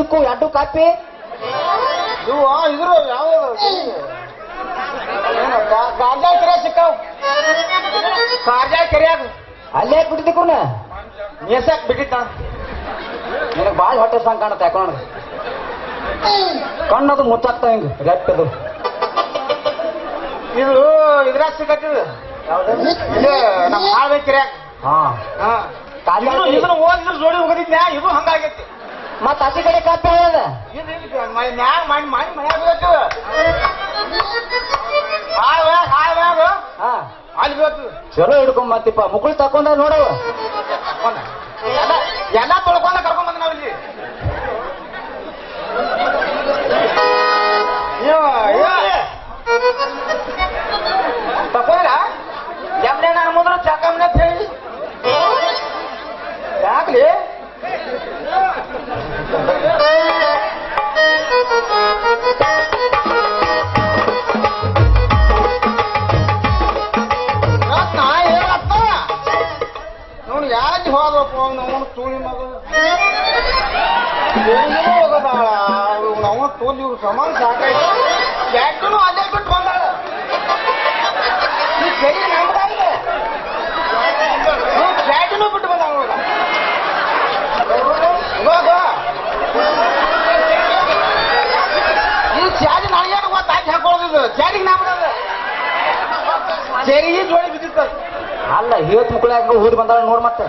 ಹೊಳ್ಯಾಗ ಎರಡು ಕಾಪಿ. ಇವು ಇದ್ರು ಯಾವ ಕಾರ್ಜಾ ಕೆರೆ ಸಿಕ್ಕಾವ್. ಕಾರ್ಜಾ ಕೆರೆಯಾಗ ಅಲ್ಲೇ ಬಿಟ್ಟಿದ್ದೆ ಕುರ್ನ ಮೇಸಾಕ್ ಬಿಟ್ಟಿತ್ತ ನಿನಗೆ ಭಾಳ ಹೊಟ್ಟೆ ಸಾಂಗ್ ಕಾಣುತ್ತೆ ಯಾಕೋಣ ಕಣ್ಣದು ಮುತ್ತಾಕ್ತ ಹಿಂಗ್ ರೆಟ್ಟದು. ಇದು ಇದ್ರಾಗ ಸಿಕ್ಕತ್ತಿದ ಇದು ನಮ್ಮ ಹಾಳ್ಬೆ ಕೆರೆಯಾಗ. ಹಾ. ಹಾ. ಇದನ್ನು ಓದಿದ್ರು ಜೋಡಿ ಹೋಗದಿದ್ಯಾ ಇದು ಹಂಗಾಗೈತಿ. ಮತ್ತ ಅತಿ ಕಡೆ ಮ್ಯಾಗ್ ಮಾಡಿ ಮಾಡಿ ಅಲ್ಲಿ ಬೇಕು. ಚಲೋ ಹಿಡ್ಕೊಂಡ್ ಮತ್ತಿಪ್ಪ ಮುಕ್ಕಳು ತಕೊಂಡ ನೋಡವ ಯಾಕೆ ಹೋದ್ರಪ್ಪ ನಾವು ತೂಳಿ ಮಗ. ಹೋಗದಾಳ ನಾವು ತೋಲಿ ಇವ್ರು ಸಮಾನ ಸಾಕಾಯ್ತು. ಅಲ್ಲೇ ಬಿಟ್ಟು ಬಂದಾಳ. ಸರಿ ನಮ್ದಾಗಿದೆ ಬ್ಯಾಟನು ಬಿಟ್ಟು ಬಂದಾಳ ಹೋಗ ಇದು ಚಾರಿ ನನಗೇನು ಗೊತ್ತ ಹಾಕಿ ಹಾಕೊಳ್ಳೋದು ಚರಿಗೆ ಜೋಡಿ ಬಿದ್ದಿತ್ತು ಅಲ್ಲ ಇವತ್ತು ಮುಕ್ಕಳಾಗ ಊರಿ ಬಂದಾಳ ನೋಡ್ ಮತ್ತೆ?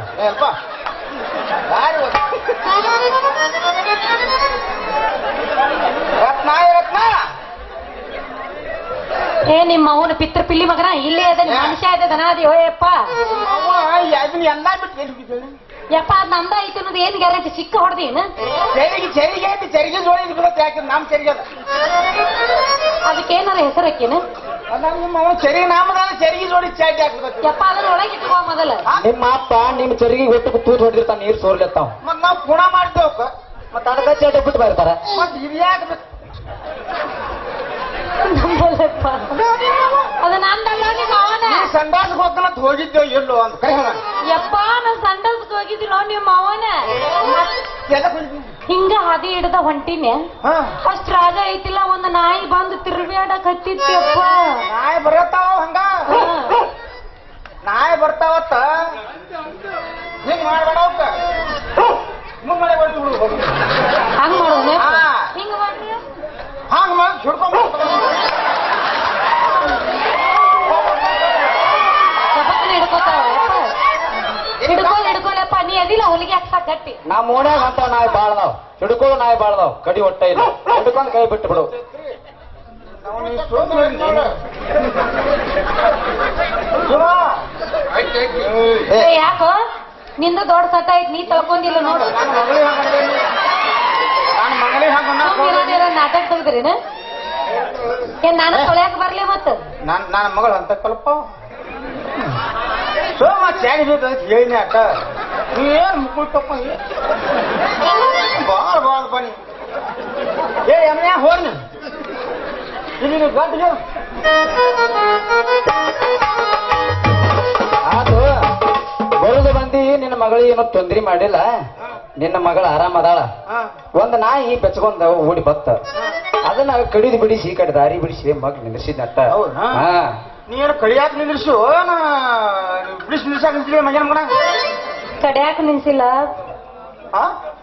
ರತ್ನ ಏ ರತ್ನ. ಏ ನಿಮ್ಮ ಅವನ ಪಿತ್ರ ಪಿಲ್ಲಿ ಮಗನ? ಇಲ್ಲೇ ಅದ ಮನುಷ್ಯ ಇದೆ ಧನಾದಿ. ಅದಿ ಹೋಯಪ್ಪ ಅವ ಅದನ್ನ ಎಲ್ಲ ಬಿಟ್ಟು ಯಪ್ಪ ಅದ್ ನಮ್ದ ಐತಿ ಅನ್ನೋದು ಏನ್ ಗ್ಯಾರಂಟಿ? ಸಿಕ್ಕ ಹೊಡೆದೇನು ತೆರಿಗೆ ಚರಿಗೆ ಐತಿ ಚರಿಗೆ ಜೋಡಿ ಬಿಡುತ್ತೆ ಯಾಕೆ? ನಮ್ಮ ಚರಿಗೆ ಅದು. ಅದಕ್ಕೆ ಏನಾರ ಹೆಸರು ಹಾಕೇನು ಅಲ್ಲ ನಿಮ್ಮ ತೆರಿಗೆ ನಾಮದಾನ ಜೋಡಿ ಚಾಟಿ ಯಪ್ಪ ಅದನ್ನ ಒಳಗೆ ಇಟ್ಕೋ ಮೊದಲ. ನಿಮ್ಮ ಅಪ್ಪ ನಿಮ್ಮ ಚರಿಗೆ ಒಟ್ಟು ತೂತ್ ಹೊಡೆದಿರ್ತಾ ನೀರ್ ಸೋರ್ಲೆತ್ತಾವ ಮತ್ ನಾವು ಗುಣ ಮಾಡ್ತೇವಕ್ಕ ಮತ್ ಅದಕ್ಕ ಚೇಟ ಬಿಟ್ಟು ಬರ್ತಾರ ಮತ್ ಬೇಕು? ನಂಬಲ್ಲಪ್ಪ. ಅದ ನಂದಲ್ಲ ನಿಮ್ಮ ಅವನ ಹೋಗ್ತಾನಂತ ಹೋಗಿದ್ದೇವೆ ಎಲ್ಲೋ ಅಂತ ಯಪ್ಪಾ ಹೇಳ. ಹೋಗಿದ್ದಿಲ್ಲ ನಿಮ್ಮ ಮಾವನ? ಹಿಂಗ ಹಾದಿ ಹಿಡ್ದ ಹೊಂಟಿನಿ ಅಷ್ಟ್ ರಾಜ ಐತಿಲ್ಲ ಒಂದ್ ನಾಯಿ ಬಂದು ತಿರ್ಬ್ಯಾಡಕ್ ಅಪ್ಪ ನಾಯಿ ಬರತ್ತಾವ ಹಂಗ? ಗಟ್ಟಿ ನಮ್ಮ ಓಣ್ಯಾಗ ಅಂತ ನಾಯಿ ಬಾಳ್ದಾವ್. ಹಿಡ್ಕೊಳ್ಳೋ ನಾಯಿ ಬಾಳ್ದಾವ್. ಕಡಿ ಹೊಟ್ಟೆ ಇಲ್ಲ. ಹಿಡ್ಕೊಂಡ್ ಕೈ ಬಿಟ್ಟು ಬಿಡು. ಏ, ಯಾಕೋ? ನಿಂದು ದೊಡ್ಡ ಸತ ಐತ್ ನೀ ತಳ್ಕೊಂಡಿಲ್ಲ ನೋಡು. ನಾಟಕ ತೆಗ್ದ್ರಿನ ಏನ್ ನಾನು ತೊಳ್ಯಾಕ ಬರ್ಲಿ ಮತ್ತ? ನಾನು ನನ್ನ ಮಗಳು ಅಂತ ಕಲ್ಪ ಸೋಮ ಅಂತ ಹೇಳಿನಿ ಅಕ್ಕ. ನೀ ಏನ್ ಮುಕ್ಕಳು ತಪ್ಪ ಬಾಳ ಬಾಳ ಬನ್ನಿ ಏ ಎಮ್ಮೆ ಹೋರ್ನಿ ಇಲ್ಲಿ ನೀವು ಗಂಟು ಆತು ಬರುದು ಬಂದಿ ನಿನ್ನ ಮಗಳಿಗೆ ಏನೋ ತೊಂದ್ರೆ ಮಾಡಿಲ್ಲ ನಿನ್ನ ಮಗಳ ಆರಾಮದಾಳ ಹಾ ಒಂದ್ ನಾಯಿ ಬೆಚ್ಕೊಂಡ ಓಡಿ ಬತ್ತ ಅದನ್ನ ಕಡಿದು ಬಿಡಿಸಿ ಈ ಕಡೆ ದಾರಿ ಬಿಡಿಸಿ ಮಗ್ ನಿಂದ್ರಿಸಿದ್ನಟ್ಟ ಹೌದಾ? ಹಾ ನೀನು ಕಳಿಯಾಕ ನಿಂದ್ರಿಸು ನಾ ಬಿಡಿಸಿ ನಿಲ್ಸಾಕ ನಿಂತಿಲ್ಲ ಮಗನ ಮಗನ ಕಡ್ಯಾಕ ನಿಲ್ಸಿಲ್ಲ ಹಾ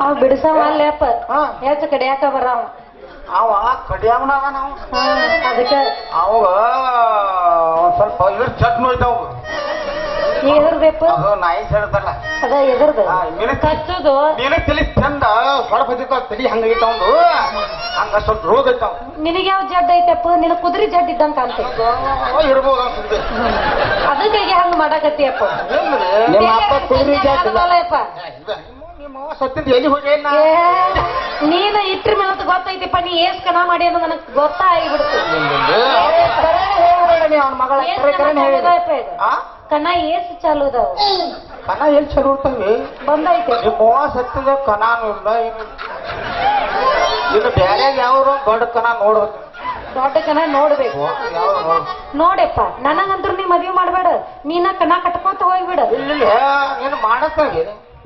ಅವ್ ಬಿಡಿಸವ ಅಲ್ಲಪ್ಪ ಹಾ. ಹೆಚ್ಚು ಕಡ್ಯಾಕ ಬರಾವ ಅವ. ಕಡಿಯಾವನಾಗ ನಾವು. ಹಾ, ಅದಕ್ಕ. ಅವಾಗ ಒಂದ್ ಸ್ವಲ್ಪ ಚಟ್ನು ಹೋಯ್ತಾವ. ನೋಯ್ತಾವ ಎದುರ್ಬೇಕು? ಅದು ನಾಯಿ ಸೇರ್ತಾರಲ್ಲ. ಅದ ಎದುರ್ದು. ಆ, ನಿನಗ್- ಕಚ್ಚುದು. ನೀನೇ ತಲಿ ಚಂದ ಹೊರಪ್ ಹತ್ತಿರ್ತಾವ ತಲಿ ಹಂಗೈತ ಒಂದು ಹಂಗ ಸ್ವಲ್ಪ ರೋಗ ಐತಾವ ನಿನಗೆ ಯಾವ ಜಡ್ ಐತಪ್ಪ? ನಿನ ಕುದುರೆ ಜಡ್ ಇದ್ದಂಗ ಕಾಣ್ತೈತಿ. ಇರ್ಬೋದು ಅನ್ಸುತ್ತೆ. ಅದಕ್ಕೆ ಹಂಗ ಮಾಡಾಕತ್ತಿಯಪ್ಪ ನಿಮ್ಮ ಅಪ್ಪ ಕುದುರೆ ಎಲ್ಲಿ ಹೋಗಿ ನೀನು ನೀನ ಇಟ್ರ ಮೇಲೆ ಅಂತ ಗೊತ್ತೈತಿಪ್ಪ ನೀ ಏಸ್ ಕಣ ಮಾಡಿ ಅನ್ನೋ ನನಗೆ ಗೊತ್ತಾಗಿಬಿಡ್ತು. ಅವನ ಮಗಳ ಕಣ ಕಣ ಏಸ್ ಚಾಲು ಅದಾವ ಕನ ಎಲ್ಲಿ ಚಲೋ ಇರ್ತಾವೆ ಬಂದೈತೆ. ನಿಮ್ಮ ಸತ್ತಿದ ಕನಾನು ಇಲ್ಲ. ಇನ್ನು. ಬೇರೆ ಯಾವ್ರು ದೊಡ್ಡ ಕನ ನೋಡ್ಬೇಕು. ದೊಡ್ಡ ಕಣ ನೋಡ್ಬೇಕು. ನೋಡಪ್ಪ ನನಗಂತೂ ನೀ ಮದ್ವೆ ಮಾಡ್ಬೇಡ. ನೀನ ಕಣ ಕಟ್ಕೋತ ಹೋಗ್ಬಿಡ.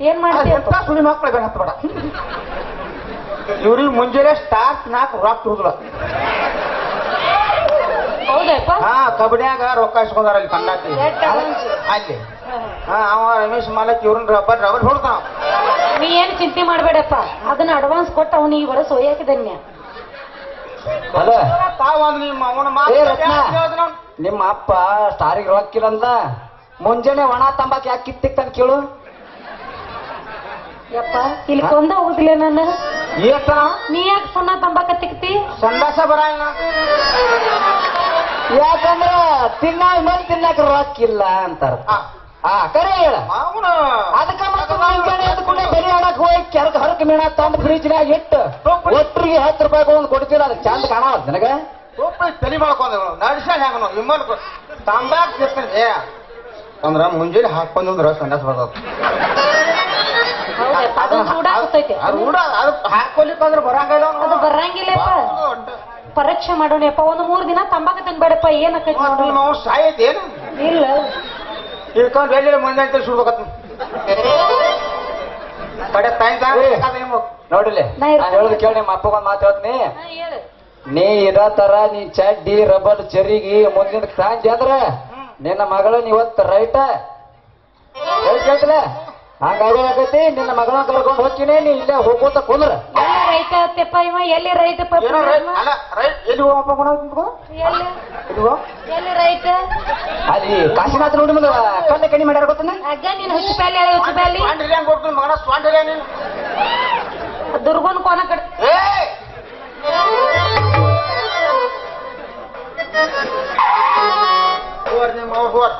ಏನ್ ಮಾಡ್ತೀವಿ ಸುಳಿ ಬೇಡ. ಇವ್ರಿಗೆ ಮುಂಜಾನೆ ಸ್ಟಾರ್ಟ್ ನಾಲ್ಕು ರೊಕ್ಕ ಹುಡುಗಲ ಹೌದಪ್ಪ? ಹಾ ಕಬಡ್ಯಾಗ ರೊಕ್ಕ ಇಸ್ಕೊಂಡಾರ ಅಲ್ಲಿ ಅಲ್ಲಿ ಹಾ ಅವ ರಮೇಶ್ ಮಾಲಕ್ ಇವ್ರನ್ನ ರಬ್ಬರ್ ರಬ್ಬರ್ ಹೊಡ್ತಾವ್ ನೀ ಏನ್ ಚಿಂತೆ ಮಾಡ್ಬೇಡಪ್ಪ. ಅದನ್ನ ಅಡ್ವಾನ್ಸ್ ಕೊಟ್ಟು ಅವನಿಗೆ ಬರೋ ಸೋಯಾಕಿದನ್ಯ ಅಲ್ಲ ತಾವ ನಿಮ್ಮ ಅವನ ಏ ರತ್ನ ಮಾತು ನಿಮ್ಮ ಅಪ್ಪ ಸ್ಟಾರಿಗೆ ರೊಕ್ಕಿಲ್ಲ ಅಂದ ಮುಂಜಾನೆ ಒಣ ತಂಬಾಕ್ ಯಾಕೆ ಕಿತ್ತಿಕ್ತಾನ ಕೇಳು. ಯಪ್ಪ ಇಲ್ಲಿ ಕೊಂದ ಹೋಗುದಿಲ್ಲ ನಾನು ಏತನ ನೀ ಯಾಕೆ ಸಣ್ಣ ತಂಬಾಕ ತಿಕ್ತಿ? ಸಂದಾಸ ಬರ ಯಾಕಂದ್ರ ತಿನ್ನ ಮೇಲೆ ತಿನ್ನಕ್ ರೊಕ್ಕಿಲ್ಲ ಅಂತಾರ ಆ ಕರೆ ಹೇಳ. ಅವನ ಅದಕ್ಕ ಮತ್ತೆ ಮುಂಜಾನೆ ಎದ್ದ್ ಕೂಡ್ಲೇ ಬರಿ ಆಡಕ್ ಹೋಗಿ ಕೆರಕ್ ಹರಕ್ ಮೀನ ತಂದು ಫ್ರಿಜ್ನಾಗ ಇಟ್ಟು ಒಟ್ಟರಿಗೆ ಹತ್ತು ರೂಪಾಯಿ ಒಂದು ಕೊಡ್ತೀರ ಅದಕ್ಕೆ ಚಂದ ಕಾಣಲ್ಲ ನನಗ? ರೂಪಾಯಿ ತಲೆ ಮಾಡ್ಕೊಂಡ ನಡ್ಸ್ಯಾನ ಹೆಂಗ ನಾವು ವಿಮಲ್ ತಂಬಾಕ್ ತಿರ್ತಾನೆ ಅಂದ್ರ ಮುಂಜಾನೆ ಹಾಕೊಂಡ್ರ ಸಂಡಾಸ ಬರ್ತದ ಅದು ಕೂಡ ಅದು ಹಾಕೊಲಿಕ್ಕಂದ್ರ ಬರಂಗಿಲ್ಲ ಅದು ಬರಂಗಿಲ್ಲಪ್ಪ. ಪರೀಕ್ಷೆ ಮಾಡೋಣಪ್ಪ. ಒಂದು ಮೂರ್ ದಿನ ತಂಬಾಕ ತಿನ್ಬೇಡಪ್ಪ. ಏನಕ್ಕೆ ಸಾಯೈತೇನು? ಇಲ್ಲ. ಇಳ್ಕೊಂಡ್ ಬೇರೆ ಮುಂದೆ ಸುಡ್ಬೇಕತ್ ಕಡೆ ತಾಯಿ ನೋಡಿಲಿ? ಹೇಳೋದು ಕೇಳಿ ನಿಮ್ಮ ಅಪ್ಪ ಒಂದು ಮಾತು ಹೇಳ್ತೀನಿ. ಹಾ, ಹೇಳು. ನೀ ಇರೋ ತರ ನೀ ಚಡ್ಡಿ ರಬ್ಬರ್ ಚರಿಗಿ ಮುಂದಿನ ಕಾಂಜಿ ಅಂದ್ರ ನಿನ್ನ ಮಗಳ ನೀವತ್ತು ರೈಟ. ಕೇಳ್ತಿಲ್ಲ ಹಂಗಾಗೋದಾಗೈತಿ ನಿನ್ನ ಮಗಳನ್ನ ಕರ್ಕೊಂಡು ಹೋಗ್ತೀನಿ ನೀ ಇಲ್ಲೇ ಹೋಗೋತ ಕುಂದ್ರ. ಎಲ್ಲಿ ರೈತ ಅತ್ತಪ್ಪ ಇವ ಎಲ್ಲಿ ರೈತಪ್ಪ ಏನೋ ರೈಟ್ ಅಲ್ಲ ಎಲ್ಲಿ ಹೋಗಪ್ಪ ಗುಣ ನಿಂತ್ಕೋ? ಎಲ್ಲಿ ಎಲ್ಲಿ? ಹೋಗ ಎಲ್ಲಿ ರೈತ? ಅಲ್ಲಿ ಕಾಶಿನಾಥ ನೋಡಿ ಮುಂದೆ ಕಣ್ಣೆ ಕಣ್ಣಿ ಮಾಡ್ಯಾರ ಗೊತ್ತನ? ಅಗ್ಗ ನೀನ್ ಹುಚ್ಚ ಪ್ಯಾಲಿ ಹೇಳಿ ಹುಚ್ಚು ಪ್ಯಾಲಿ ಸ್ವಾಂಡಿಲಿ ಹೆಂಗ್ ಕೊಡ್ತೀನಿ ಮಗನ? ನೀನು. ದುರ್ಗನ್ ಕೋನ ಕಡೆ. ಏ ಹೋರ್ ನಿಮ್ಮ ಅವ್ವ ಹೋರ್.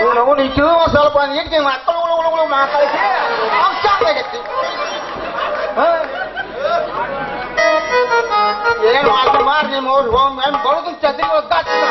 ಇವ್ನು ಅವ್ನು ಈ ಕಿವಿ ಒಂದ್ ಸ್ವಲ್ಪ ಇಟ್ಟು ಮಕ್ಕಳು ಮಾತಾಡಿಸಿ ಅವ್ನ್ ಚಂದ ಆಗೈತಿ ಹ? ಏನ್ ಮಾತು ಮಾಡಿ ನಿಮ್ಮ ಹೋಮ್ ಏನ್ ಬರೋದು ಚದ್ರಿ ಒದ್ದಾಡ್ತೀನಿ